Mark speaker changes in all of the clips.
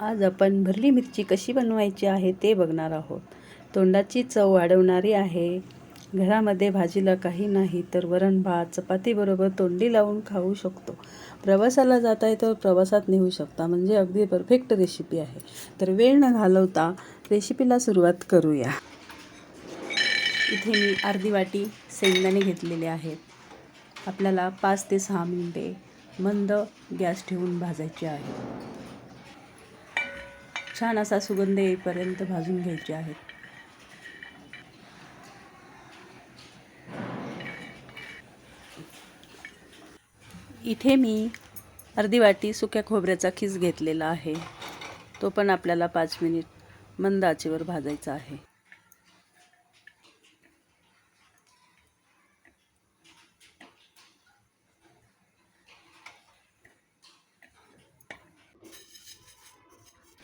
Speaker 1: आज आपण भरली मिरची कशी बनवायची आहे ते बघणार आहोत. तोंडाची चव वाढवणारी आहे. घरामध्ये भाजीला काही नाही तर वरण भात चपातीबरोबर तोंडी लावून खाऊ शकतो. प्रवासाला जाता आहे तर प्रवासात नेऊ शकता. म्हणजे अगदी परफेक्ट रेसिपी आहे. तर वेळ न घालवता रेसिपीला सुरुवात करूया. इथे मी अर्धी वाटी शेंगदाणे घेतलेले आहेत. आपल्याला पाच ते सहा मिनिटे मंद गॅस ठेवून भाजायचे आहे. छान असा सुगंध येईपर्यंत भाजून घ्यायचे आहेत. इथे मी अर्धी वाटी सुक्या खोबऱ्याचा खीस घेतलेला आहे. तो पण आपल्याला पाच मिनिट मंद आचेवर भाजायचा आहे.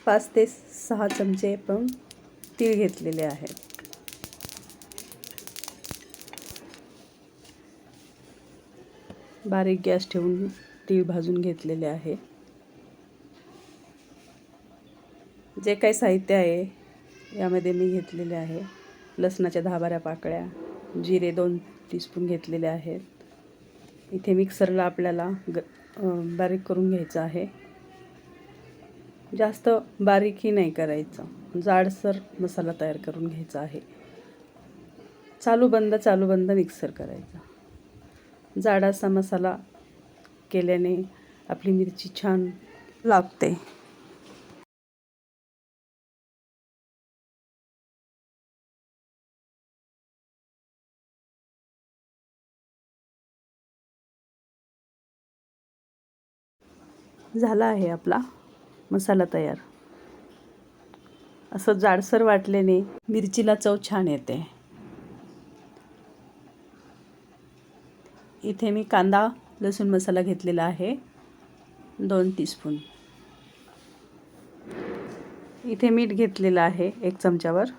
Speaker 1: पाच ते सहा चमचे पण तीळ घेतलेले आहेत बारीक गॅस ठेवून तीळ भाजून घेतलेले आहे. जे काही साहित्य आहे यामध्ये मी घेतलेले आहे. लसणाच्या दहाबाऱ्या पाकळ्या जिरे दोन टीस्पून घेतलेले आहेत. इथे मिक्सरला आपल्याला ग बारीक करून घ्यायचं आहे. जास्त बारीकही नाही करायचं. जाडसर मसाला तयार करून घ्यायचा आहे. चालू बंद चालू बंद मिक्सर करायचा. जाड असा मसाला केल्याने आपली मिरची छान लागते झाला आहे आपला मसाला तयार. असं जाडसर वाटल्याने मिरचीला चव छान येते. इथे मी कांदा लसूण मसाला घेतलेला आहे. दोन टीस्पून इथे मीठ घेतलेलं आहे एक चमच्यावर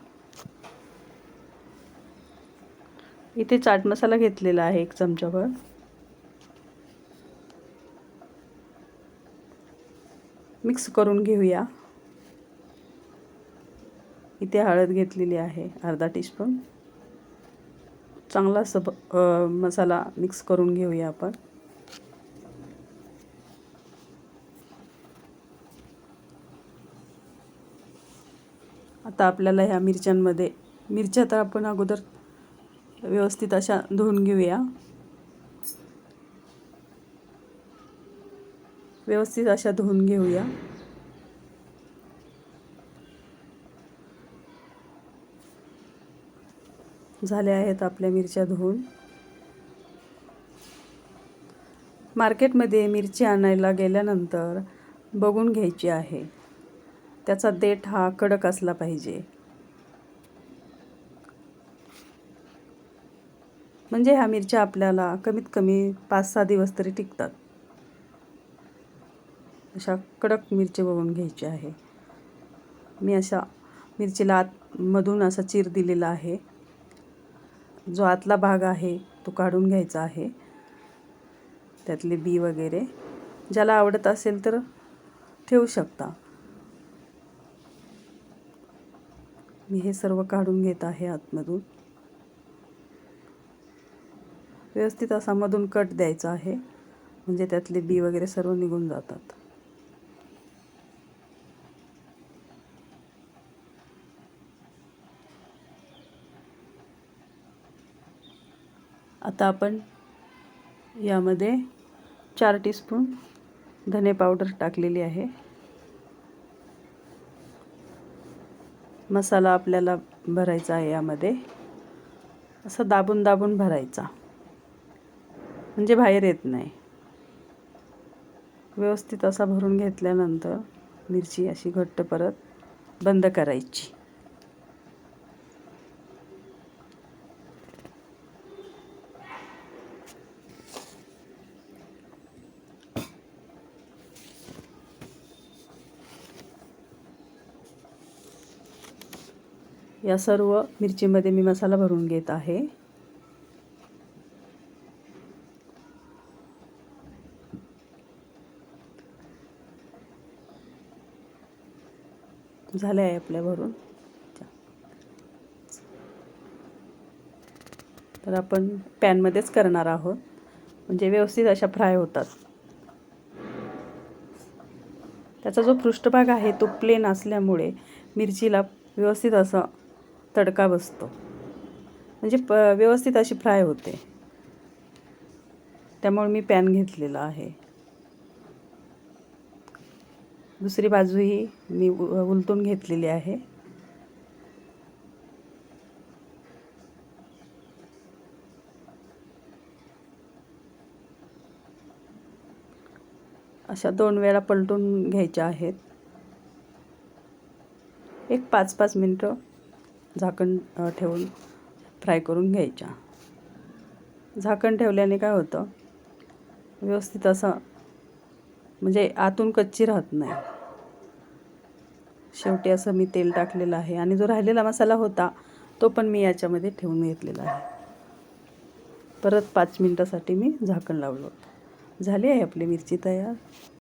Speaker 1: इथे चाट मसाला घेतलेला आहे एक चमच्यावर मिक्स करून घेऊया. इथे हळद घेतलेली आहे अर्धा टीस्पून चांगला सब मसाला मिक्स करून घेऊया आपण. आता आपल्याला ह्या मिरच्यांमध्ये मिरच्या तर आपण अगोदर व्यवस्थित अशा धुवून घेऊया. व्यवस्थित अशा धुवून घेऊया. झाल्या आहेत आपल्या मिरच्या धुवून. मार्केटमध्ये मिरची आणायला गेल्यानंतर बघून घ्यायची आहे. त्याचा देठ हा कडक असला पाहिजे. म्हणजे ह्या मिरच्या आपल्याला कमीत कमी पाच सहा दिवस तरी टिकतात. अशा कडक मिरची बघून घ्यायची आहे. मी अशा मिरचीला आतमधून असा चीर दिलेला आहे. जो आतला भाग आहे तो काढून घ्यायचा आहे. त्यातले बी वगैरे. ज्याला आवडत असेल तर ठेवू शकता. मी हे सर्व काढून घेत आहे आतमधून. व्यवस्थित असा मधून कट द्यायचा आहे. म्हणजे त्यातले बी वगैरे सर्व निघून जातात. आता आपण यामध्ये चार टीस्पून धने पावडर टाकलेली आहे. मसाला आपल्याला भरायचा आहे यामध्ये. असं दाबून दाबून भरायचा. म्हणजे बाहेर येत नाही. व्यवस्थित असा भरून घेतल्यानंतर मिरची अशी घट्ट परत बंद करायची. या सर्व मिरचीमध्ये मी मसाला भरून घेत आहे. झाले आहे आपल्या भरून तर आपण पॅनमध्येच करणार आहोत. म्हणजे व्यवस्थित अशा फ्राय होतात. त्याचा जो पृष्ठभाग आहे तो प्लेन असल्यामुळे मिरचीला व्यवस्थित असं तडका बसतो. म्हणजे प व्यवस्थित अशी फ्राय होते. त्यामुळे मी पॅन घेतलेला आहे. दुसरी बाजूही मी उलटून घेतलेली आहे. अशा दोन वेळा पलटून घ्यायच्या आहेत. एक पाच पाच मिनटं. झाकण ठेवून फ्राय करून घ्यायच्या. झाकण ठेवल्याने काय होतं व्यवस्थित असं म्हणजे आतून कच्ची राहत नाही. शेवटी असं मी तेल टाकलेलं आहे आणि जो राहिलेला मसाला होता तो पण मी याच्यामध्ये ठेवून घेतलेला आहे. परत पाच मिनटासाठी मी झाकण लावलं. झाली आहे आपली मिरची तयार?